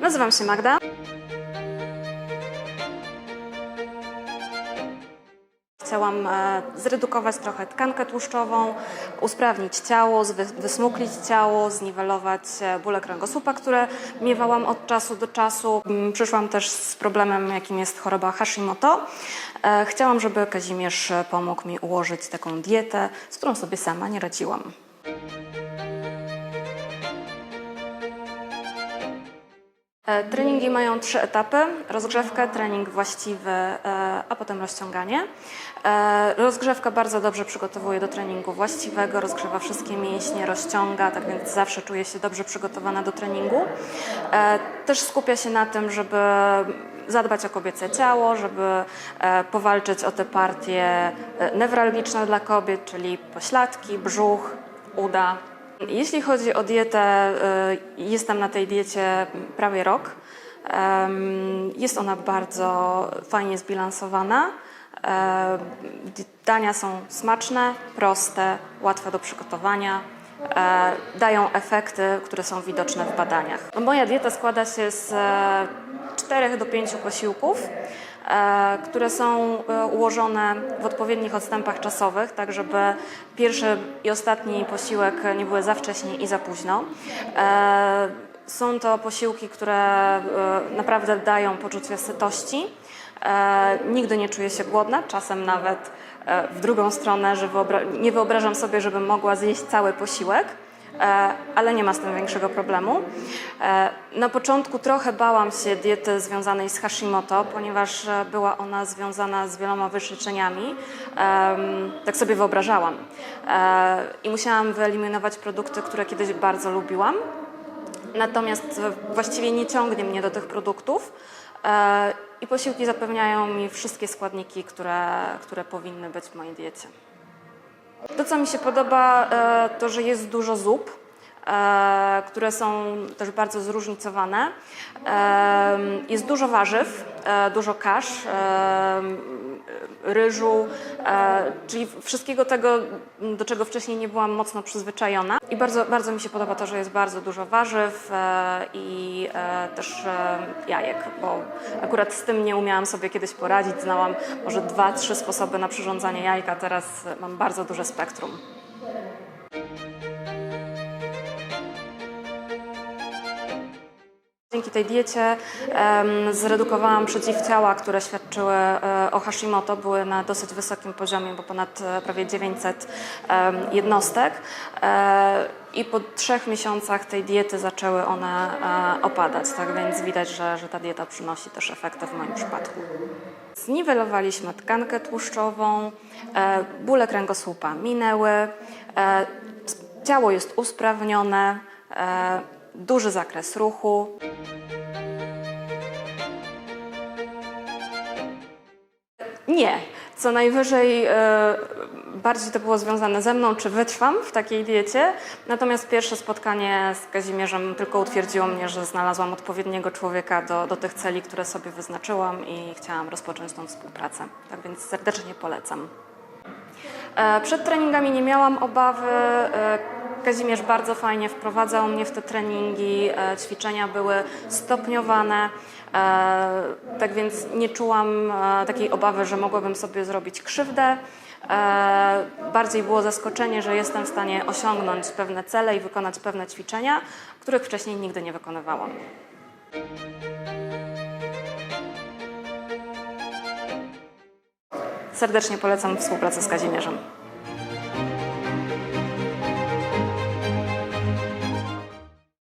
Nazywam się Magda. Chciałam e, zredukować trochę tkankę tłuszczową, usprawnić ciało, wysmuklić ciało, zniwelować e, bóle kręgosłupa, które miewałam od czasu do czasu. Mm, Przyszłam też z problemem, jakim jest choroba Hashimoto. E, Chciałam, żeby Kazimierz pomógł mi ułożyć taką dietę, z którą sobie sama nie radziłam. Treningi mają trzy etapy: rozgrzewkę, trening właściwy, e, a potem rozciąganie. E, Rozgrzewka bardzo dobrze przygotowuje do treningu właściwego, rozgrzewa wszystkie mięśnie, rozciąga, tak więc zawsze czuję się dobrze przygotowana do treningu. E, Też skupia się na tym, żeby zadbać o kobiece ciało, żeby e, powalczyć o te partie e, newralgiczne dla kobiet, czyli pośladki, brzuch, uda. Jeśli chodzi o dietę, y, jestem na tej diecie prawie rok. Jest ona bardzo fajnie zbilansowana. Dania są smaczne, proste, łatwe do przygotowania. e, Dają efekty, które są widoczne w badaniach. Moja dieta składa się z e, 4 do 5 posiłków e, które są e, ułożone w odpowiednich odstępach czasowych, tak żeby pierwszy i ostatni posiłek nie były za wcześnie i za późno. E, Są to posiłki, które e, naprawdę dają poczucie sytości. E, Nigdy nie czuję się głodna, czasem nawet e, w drugą stronę, że nie wyobrażam sobie, żebym mogła zjeść cały posiłek. E, ale nie ma z tym większego problemu. E, Na początku trochę bałam się diety związanej z Hashimoto, ponieważ e, była ona związana z wieloma wyrzeczeniami. Tak sobie wyobrażałam. I musiałam wyeliminować produkty, które kiedyś bardzo lubiłam. Natomiast właściwie nie ciągnie mnie do tych produktów i posiłki zapewniają mi wszystkie składniki, które, które powinny być w mojej diecie. To, co mi się podoba, e, to, że jest dużo zup, które są też bardzo zróżnicowane. E, Jest dużo warzyw, e, dużo kasz, e, ryżu, e, czyli wszystkiego tego, do czego wcześniej nie byłam mocno przyzwyczajona. I bardzo, bardzo mi się podoba to, że jest bardzo dużo warzyw e, i e, też e, jajek, bo akurat z tym nie umiałam sobie kiedyś poradzić. Znałam może dwa, trzy sposoby na przyrządzanie jajka, teraz mam bardzo duże spektrum. Dzięki tej diecie zredukowałam przeciwciała, które świadczyły e, o Hashimoto, były na dosyć wysokim poziomie, bo ponad e, prawie 900 em, jednostek. E, I po trzech miesiącach tej diety zaczęły one opadać, tak więc widać, że, że ta dieta przynosi też efekty w moim przypadku. Zniwelowaliśmy tkankę tłuszczową, bóle kręgosłupa minęły, ciało jest usprawnione, duży zakres ruchu. Nie. Co najwyżej e, bardziej to było związane ze mną, czy wytrwam w takiej diecie. Natomiast pierwsze spotkanie z Kazimierzem tylko utwierdziło mnie, że znalazłam odpowiedniego człowieka do, do tych celi, które sobie wyznaczyłam i chciałam rozpocząć tą współpracę. Tak więc serdecznie polecam. E, Przed treningami nie miałam obawy. Kazimierz bardzo fajnie wprowadzał mnie w te treningi. E, Ćwiczenia były stopniowane. E, Tak więc nie czułam e, takiej obawy, że mogłabym sobie zrobić krzywdę. Bardziej było zaskoczenie, że jestem w stanie osiągnąć pewne cele i wykonać pewne ćwiczenia, których wcześniej nigdy nie wykonywałam. Serdecznie polecam współpracę z Kazimierzem.